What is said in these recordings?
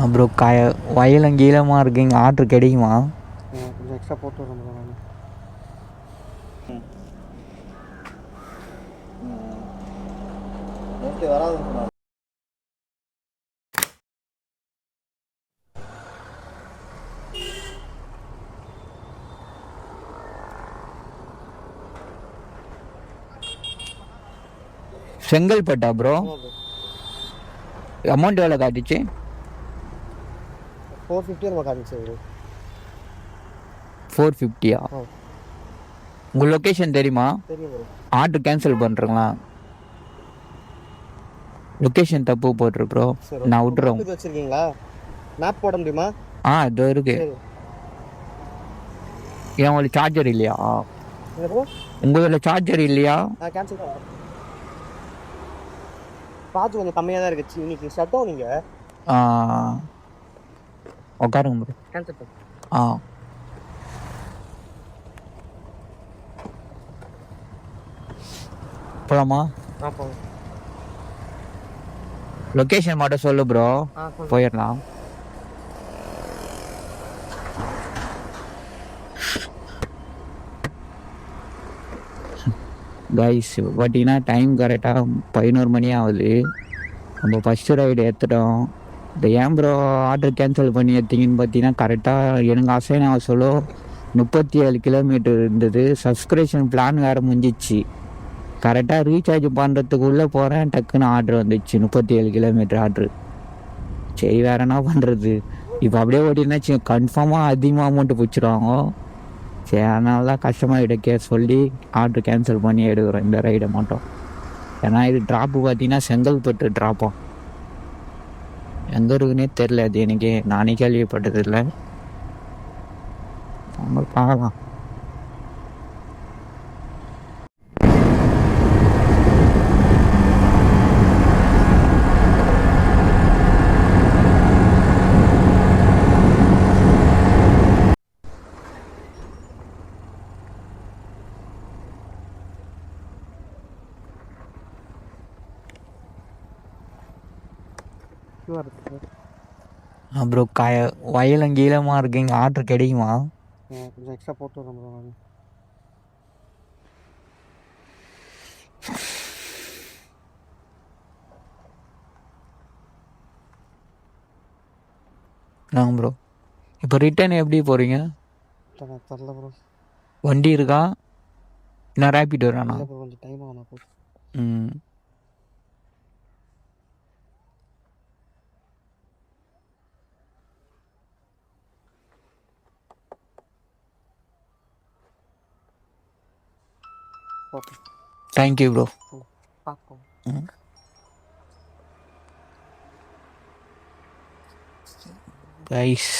அப்புறம் க வயலும் கீழமாக இருக்கு இங்கே ஆர்டர் கிடைக்குமா? கொஞ்சம் எக்ஸ்ட்ரா போட்டு வரேன் ப்ரோ நான் செங்கல்பட்டா ப்ரோ அமௌண்ட் எவ்வளோ காட்டுச்சு? ஃபோர் ஃபிஃப்டி நம்ம காட்டுச்சு ப்ரோ ஃபோர் ஃபிஃப்டியா ஆ. உங்கள் லொக்கேஷன் தெரியுமா? தெரியும் ஆர்டர் கேன்சல் பண்ணுறங்களா லொக்கேஷன் தப்பு போட்டுரு ப்ரோ சரி நான் விட்டுறேன். இது வச்சிருக்கீங்களா? மேப் போட முடியுமா? ஆ இதோ இருக்கு. சரி. ஏன் உங்களுக்கு சார்ஜர் இல்லையா? இல்லை ப்ரோ உங்களில் சார்ஜர் இல்லையா? நான் கேன்சல் தான் சார்ஜ் கொஞ்சம் கம்மியாக தான் இருக்குது இன்னைக்கு ஷட் டவுன் நீங்கள் ஆ, உட்காருங்க ப்ரோ கேன்சல் ஆ போலாமா லொக்கேஷன் மட்டும் சொல்லு ப்ரோ போயிடலாம் கைஸ் பார்த்தீங்கன்னா டைம் கரெக்டாக பதினோரு மணி ஆகுது. நம்ம ஃபஸ்ட்டு ரைடு எடுத்துட்டோம். இந்த ஏன் ப்ரோ ஆர்டர் கேன்சல் பண்ணி எடுத்தீங்கன்னு பார்த்தீங்கன்னா கரெக்டாக எனக்கு அசைன் ஆக சொல்ல முப்பத்தி ஏழு கிலோமீட்டர் இருந்தது. சப்ஸ்கிரிப்ஷன் பிளான் வேறு முடிஞ்சிச்சு. கரெக்டாக ரீசார்ஜ் பண்ணுறதுக்குள்ளே போகிறேன் டக்குன்னு ஆர்டர் வந்துச்சு. முப்பத்தி ஏழு கிலோமீட்டர் ஆர்டர் சரி வேற என்ன பண்ணுறது இப்போ அப்படியே ஓட்டினாச்சு கன்ஃபார்மாக அதிகமாக அமௌண்ட்டு பிடிச்சிருவாங்க. சரி அதனால தான் கஷ்டமாக சொல்லி ஆர்டர் கேன்சல் பண்ணி எடுக்கிறோம் இந்த ரைடை மட்டும். ஏன்னா இது ட்ராப்பு பார்த்தீங்கன்னா செங்கல்பட்டு ட்ராப்பாக எங்கே இருக்குன்னே தெரில அது எனக்கு நானே கேள்விப்பட்டதில்லை. நம்ம பார்க்கலாம். ஷூவாக இருக்குது அப்புறம் க வயலும் கீழமாக இருக்கு. இங்கே ஆர்டர் கிடைக்குமா? கொஞ்சம் எக்ஸ்ட்ரா போட்டு வரேன் ப்ரோ நான். நான் ப்ரோ இப்போ ரிட்டர்ன் எப்படி போகிறீங்க தரல ப்ரோ வண்டி இருக்கா? நான் ரேப்பிட் வரானா? கொஞ்சம் டைம் ஆகும் ம். ஓகே தேங்க்யூ ப்ரோ பார்ப்போம் கைஸ்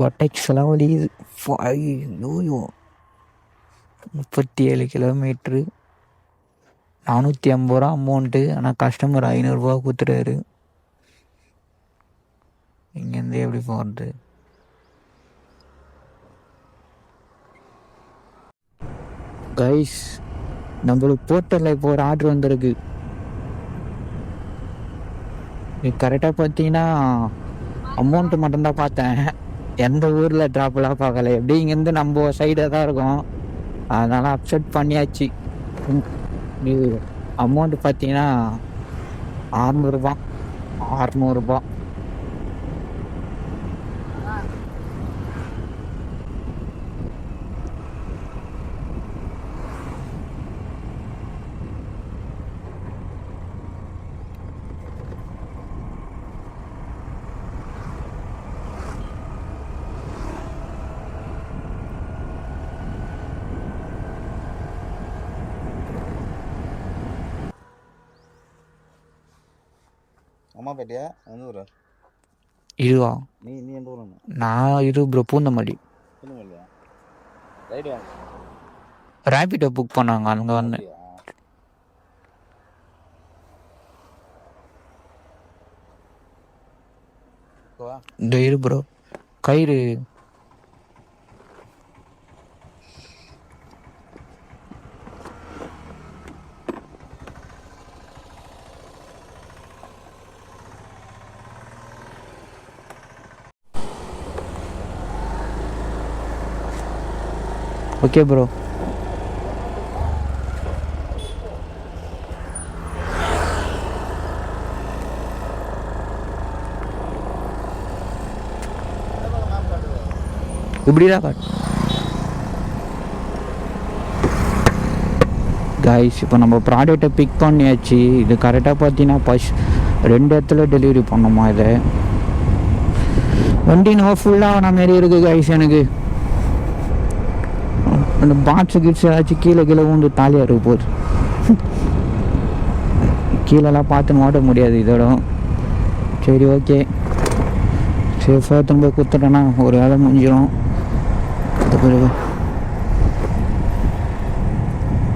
பட்டெக்ஸ் எல்லாம் வலியுது ஐயோ முப்பத்தி ஏழு கிலோமீட்ரு நானூற்றி ஐம்பது ரூபா அமௌண்ட்டு ஆனால் கஸ்டமர் ஐநூறுரூவா கொடுத்துட்டாரு. இங்கேருந்து எப்படி போகிறது கைஸ் நம்மளுக்கு போர்ட்டலில் இப்போ ஒரு ஆர்டர் வந்திருக்கு. கரெக்டாக பார்த்தீங்கன்னா அமௌண்ட்டு மட்டும்தான் பார்த்தேன். எந்த ஊரில் ட்ராப்லாம் பார்க்கல. எப்படி இங்கேருந்து நம்ம சைடாக தான் இருக்கும். அதனால் அப்செட் பண்ணியாச்சு. ம், இது அமௌண்ட்டு பார்த்தீங்கன்னா அறநூறுபா. அறநூறுபா. அம்மா பேட்டியா? எந்த ஊர்? இதுவா? நீ நீ எந்த ஊர் நான் இது ப்ரோ பூந்தமல்லி. இல்லையா ரைடு ரேபிடோ புக் பண்ணாங்க அங்கே வந்தேன். இந்த இரு ப்ரோ கயிறு. Okay bro. இப்படிதான் காட்டு. கைஸ் இப்போ நம்ம ப்ராடக்ட்டை பிக் பண்ணியாச்சு. இது கரெக்டாக பார்த்தீங்கன்னா பஸ் ரெண்டு இடத்துல டெலிவரி பண்ணோமா இதை? வண்டி நம்ம ஃபுல்லாக ஆன மாரி இருக்குது கைஸ் எனக்கு. அந்த பாட்ஸு கிட்ஸ் ஏதாச்சும் கீழே கீழே ஊந்து தாலியாக இருக்க போகுது. கீழெல்லாம் பார்த்து ஓட்ட முடியாது இதோட. சரி ஓகே சேஃபாக திரும்ப குத்துட்டேன்னா ஒரு வேலை முடிஞ்சிடும்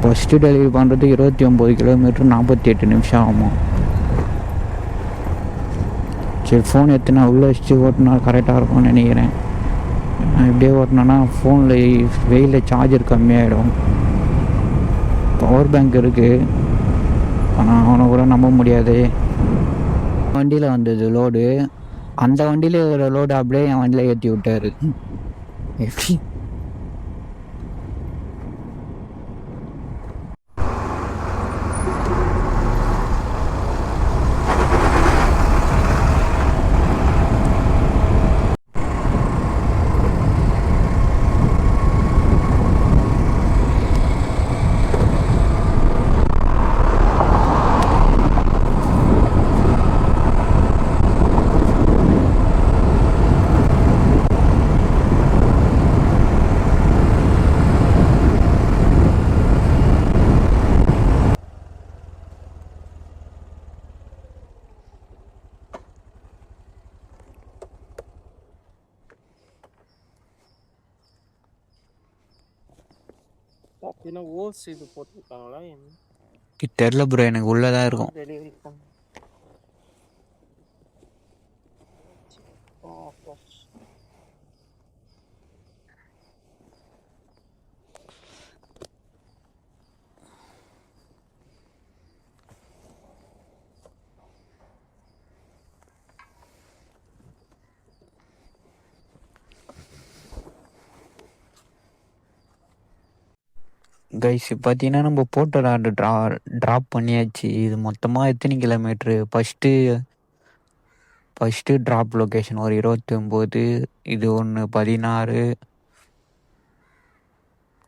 ஃபஸ்ட்டு டெலிவரி பண்ணுறது இருபத்தி ஒம்பது கிலோமீட்டர் நாற்பத்தி எட்டு நிமிஷம் ஆகும்? சரி ஃபோன் எத்தனை உள்ளே வச்சு ஓட்டினா கரெக்டாக இருக்கும்னு நினைக்கிறேன். நான் இப்படியே ஓட்டினேன்னா ஃபோனில் வெயிலில் சார்ஜர் கம்மியாயிடும். பவர் பேங்க் இருக்குது ஆனால் அவனை கூட நம்ப முடியாது. வண்டியில் வந்தது லோடு அந்த வண்டியில் இருக்கிற லோடு அப்படியே என் வண்டியில் ஏற்றி விட்டாரு. எப்படி? பார்த்தீங்கன்னா ஓஸ் இது போட்டிருக்காங்களா என்ன? தெரில ப்ரோ எனக்கு உள்ளே தான் இருக்கும். டெலிவரி பண்ண கைஸ் பார்த்தீங்கன்னா நம்ம போட்ட ஆர்டர் ட்ரா ட்ராப் பண்ணியாச்சு. இது மொத்தமாக எத்தனை kilometre first first drop location ஒரு இருபத்தி ஒம்பது இது ஒன்று பதினாறு.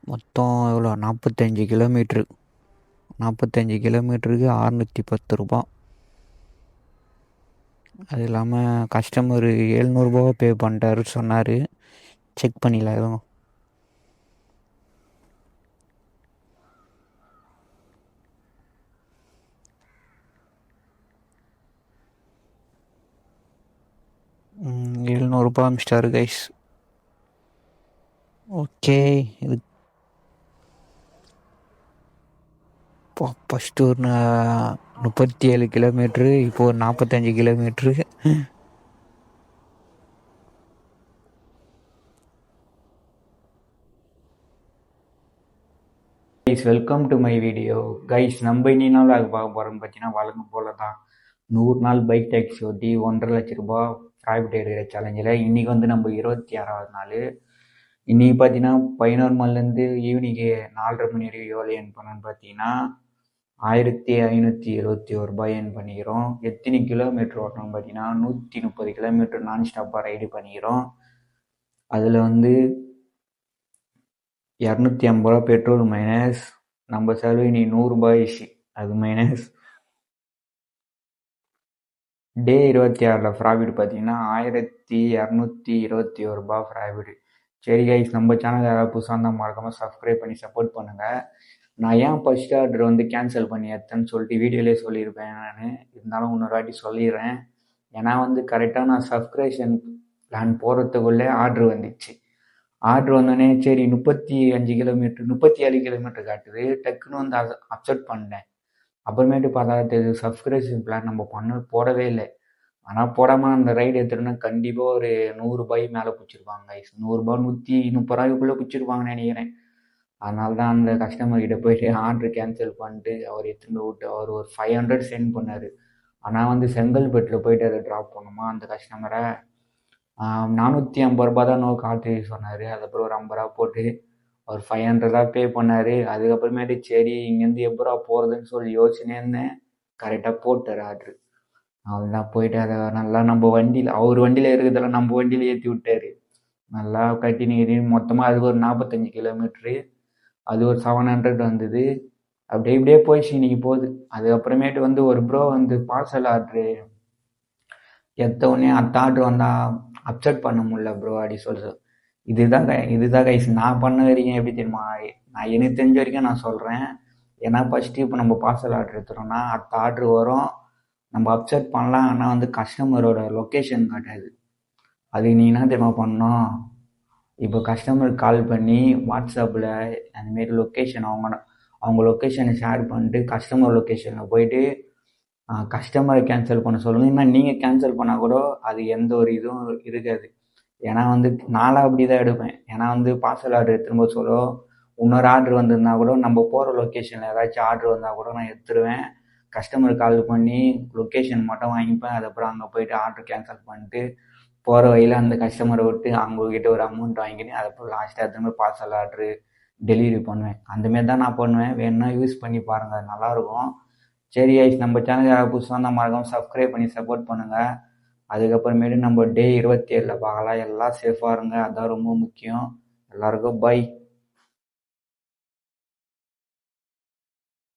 மொத்தம் எவ்வளோ? நாற்பத்தஞ்சு கிலோமீட்ரு நாற்பத்தஞ்சு கிலோமீட்டருக்கு அறநூற்றி பத்து ரூபா. அது இல்லாமல் கஸ்டமர் எழுநூறுபாவை பே பண்ணிட்டாரு சொன்னார். செக் பண்ணிடலாம் எதுவும் எழுநூறுபா அமிச்சிட்டாரு கைஸ் ஓகே இது ஃபஸ்ட்டு ஒரு முப்பத்தி ஏழு கிலோமீட்ரு இப்போ ஒரு நாற்பத்தஞ்சு kilometre guys welcome to my video guys நம்ம இனி நாள் அது பார்க்க போகிறோம்னு பார்த்தீங்கன்னா வழங்கும் போல தான் நூறு நாள் பைக் டேக்ஸி ஓட்டி ஒன்றரை லட்ச ரூபா ப்ரைவேட் ஏரியா சேலஞ்சில் இன்றைக்கி வந்து நம்ம இருபத்தி ஆறாவது நாள். இன்றைக்கி பார்த்தீங்கன்னா பதினோரு மணிலேருந்து ஈவினிங்கு நாலரை மணி வரைக்கும் எவ்வளோ ஏர்ன் பண்ணோன்னு பார்த்தீங்கன்னா ஆயிரத்தி ஐநூற்றி இருபத்தி ஒரு ரூபாய் ஏர்ன் பண்ணிக்கிறோம். எத்தனை கிலோமீட்டர் ஓட்டணும்னு பார்த்தீங்கன்னா நூற்றி முப்பது கிலோமீட்டர் நான் ஸ்டாப்பாக ரைடு பண்ணிக்கிறோம். அதில் வந்து இரநூத்தி ஐம்பது ரூபா பெட்ரோல் மைனஸ் நம்ம செலவு இனி நூறுரூபாய் அது மைனஸ் டே இருபத்தி ஆறில் ப்ராஃபிட் பார்த்தீங்கன்னா ஆயிரத்தி இரநூத்தி இருபத்தி ஒரு ரூபா ப்ராஃபிட் சரி கைஸ் நம்ம சேனல் யாராவது புதுசாக இருந்தால் மறக்காமல் சப்ஸ்கிரைப் பண்ணி சப்போர்ட் பண்ணுங்கள் நான் ஏன் ஃபஸ்ட் ஆர்டர் வந்து கேன்சல் பண்ணி எடுத்தேன்னு சொல்லிட்டு வீடியோலேயே சொல்லியிருப்பேன் நான். இருந்தாலும் இன்னொரு வாட்டி சொல்லிடுறேன். ஏன்னா வந்து கரெக்டாக நான் சப்ஸ்கிரிப்ஷன் பிளான் போகிறதுக்குள்ளே ஆர்டர் வந்துச்சு. ஆர்டர் வந்தோடனே சரி முப்பத்தி அஞ்சு கிலோமீட்டர் முப்பத்தி ஏழு கிலோமீட்டர் காட்டுது. டக்குன்னு வந்து அப்செட் பண்ணேன் அப்புறமேட்டு பார்த்தா தெரியுது சப்ஸ்கிரிப்ஷன் பிளான் நம்ம பண்ண போடவே இல்லை. ஆனால் போடாமல் அந்த ரைடு எடுத்துட்டோன்னா கண்டிப்பாக ஒரு நூறுரூபாய் மேலே பிடிச்சிருப்பாங்க கைஸ் நூறுரூபா நூற்றி முப்பது ரூபாய்க்குள்ளே பிடிச்சிருப்பாங்கன்னு நினைக்கிறேன். அதனால தான் அந்த கஸ்டமர்கிட்ட போயிட்டு ஆர்டர் கேன்சல் பண்ணிட்டு அவர் எடுத்துகிட்டு விட்டு அவர் ஒரு ஃபைவ் ஹண்ட்ரட் சென்ட் பண்ணார். ஆனால் வந்து செங்கல்பட்டில் போயிட்டு அதை ட்ராப் பண்ணுமா அந்த கஸ்டமரை நானூற்றி ஐம்பது ரூபா தான் நோ காட்டு சொன்னார். அதுக்கப்புறம் ஒரு ஐம்பது ரூபா போட்டு ஒரு ஃபைவ் ஹண்ட்ரடாக பே பண்ணார். அதுக்கப்புறமேட்டு சரி இங்கேருந்து எப்படா போகிறதுன்னு சொல்லி யோசனை இருந்தேன். கரெக்டாக போட்டார் ஆர்ட்ரு அவ்வளோதான் போயிட்டு அதை நல்லா நம்ம வண்டியில் அவர் வண்டியில் இருக்கிறதெல்லாம் நம்ம வண்டியில் ஏற்றி விட்டார். நல்லா கட்டி நீர் மொத்தமாக அதுக்கு ஒரு நாற்பத்தஞ்சு கிலோமீட்ரு அது ஒரு செவன் ஹண்ட்ரட் வந்தது. அப்படியே இப்படியே போயிடுச்சு இன்னைக்கு போகுது. அதுக்கப்புறமேட்டு வந்து ஒரு ப்ரோ வந்து பார்சல் ஆர்ட்ரு எத்த உடனே அடுத்த ஆர்டர் வந்தால் அப்செட் பண்ண முடியல ப்ரோ அப்படி சொல்லு இதுதான் க- இதுதான் கைஸ் நான் பண்ண வரைக்கும் எப்படி தெரியுமா? நான் எனக்கு தெரிஞ்ச வரைக்கும் நான் சொல்கிறேன் ஏன்னா ஃபஸ்ட்டு இப்போ நம்ம பார்சல் ஆர்டர் எடுத்துகிறோம்னா அடுத்த ஆர்டர் வரும். நம்ம அப்செட் பண்ணலாம். ஆனால் வந்து கஸ்டமரோட லொக்கேஷன் காட்டாது. அது நீ என்ன தெரியுமா பண்ணோம் இப்போ கஸ்டமருக்கு கால் பண்ணி வாட்ஸ்அப்பில் அந்தமாரி லொக்கேஷன் அவங்க அவங்க லொக்கேஷனை ஷேர் பண்ணிட்டு கஸ்டமர் லொக்கேஷனில் போயிட்டு கஸ்டமரை கேன்சல் பண்ண சொல்லுங்கள் இல்லை நீங்கள் கேன்சல் பண்ணால் கூட அது எந்த ஒரு இதுவும் இருக்காது. ஏன்னா வந்து நாளாக அப்படி தான் எடுப்பேன். ஏன்னா வந்து பார்சல் ஆர்டர் திரும்ப சொல்லோ இன்னொரு ஆர்டர் வந்திருந்தா கூட நம்ம போகிற லொக்கேஷனில் ஏதாச்சும் ஆர்டர் வந்தால் கூட நான் எடுத்துருவேன். கஸ்டமர் கால் பண்ணி லொக்கேஷன் மட்டும் வாங்கிப்பேன். அதுக்கப்புறம் அங்கே போயிட்டு ஆர்டர் கேன்சல் பண்ணிட்டு போகிற வழியில் அந்த கஸ்டமரை விட்டு அவங்கக்கிட்ட ஒரு அமௌண்ட் வாங்கிட்டு அதுக்கப்புறம் லாஸ்ட்டாக திரும்ப பார்சல் ஆர்டரு டெலிவரி பண்ணுவேன். அந்தமாரி தான் நான் பண்ணுவேன். வேணும்னா யூஸ் பண்ணி பாருங்கள் நல்லாயிருக்கும் சரி ஐஸ் நம்ம சேனல் யாராவது புதுசாக இருந்தால் மறக்காமல் சப்ஸ்கிரைப் பண்ணி சப்போர்ட் பண்ணுங்கள் அதுக்கப்புறமேட்டு நம்ம டே இருபத்தி ஏழில் பார்க்கலாம். எல்லாம் சேஃபாக இருங்க. அதான் ரொம்ப முக்கியம். எல்லாருக்கும் பை